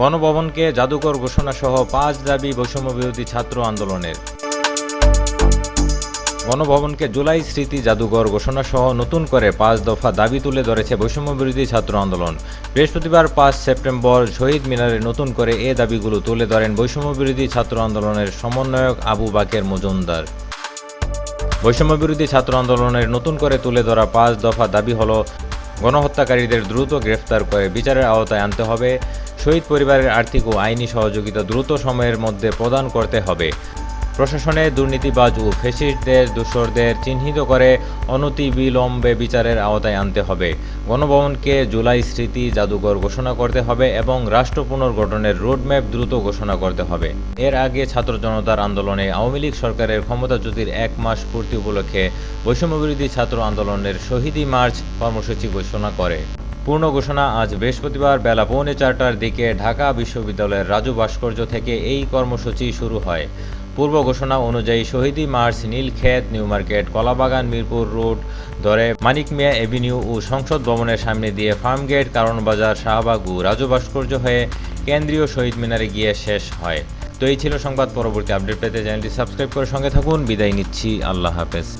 গণভবনকে জাদুকর ঘোষণা সহ পাঁচ দাবি বৈষম্য বিরোধী ছাত্র আন্দোলনের। গণভবনকে জুলাই স্মৃতি জাদুঘর ঘোষণা সহ নতুন করে পাঁচ দফা দাবি তুলে ধরেছে বৈষম্য বিরোধী ছাত্র আন্দোলন। বৃহস্পতিবার পাঁচ সেপ্টেম্বর শহীদ মিনারে নতুন করে এ দাবিগুলো তুলে ধরেন বৈষম্য বিরোধী ছাত্র আন্দোলনের সমন্বয়ক আবু বাকের মজুমদার। বৈষম্য বিরোধী ছাত্র আন্দোলনের নতুন করে তুলে ধরা পাঁচ দফা দাবি হল গণহত্যাকারীদের দ্রুত গ্রেফতার করে বিচারের আওতায় আনতে হবে। শহীদ পরিবারের আর্থিক ও আইনি সহযোগিতা দ্রুত সময়ের মধ্যে প্রদান করতে হবে। প্রশাসনে দুর্নীতিবাজ ও ফেসিস্টদের, দোসরদের চিহ্নিত করে অনতিবিলম্বে বিচারের আওতায় আনতে হবে। গণভবনকে জুলাই স্মৃতি জাদুঘর ঘোষণা করতে হবে এবং রাষ্ট্র পুনর্গঠনের রোডম্যাপ দ্রুত ঘোষণা করতে হবে। এর আগে ছাত্র জনতার আন্দোলনে আওয়ামী লীগ সরকারের ক্ষমতাচ্যুতির এক মাস পূর্তি উপলক্ষে বৈষম্যবিরোধী ছাত্র আন্দোলনের শহীদী মার্চ কর্মসূচি ঘোষণা করে। পূর্ণ ঘোষণা আজ বৃহস্পতিবার বেলা পৌনে চারটার দিকে ঢাকা বিশ্ববিদ্যালয়ের রাজু ভাস্কর্য থেকে এই কর্মসূচি শুরু হয়। পূর্ব ঘোষণা অনুযায়ী শহীদি march Nilkhet, New Market, Kalabagan, Mirpur road ধরে মানিক মিয়া এভিনিউ ও সংসদ ভবনের সামনে দিয়ে ফার্মগেট কারণবাজার শাহবাগ ও রাজু ভাস্কর্য হয়ে কেন্দ্রীয় শহীদ মিনারে গিয়ে শেষ হয়। তো এই ছিল সংবাদ পরবর্তী আপডেট পেতে চ্যানেলটি সাবস্ক্রাইব করে সঙ্গে থাকুন। বিদায় নিচ্ছি। আল্লাহ হাফেজ।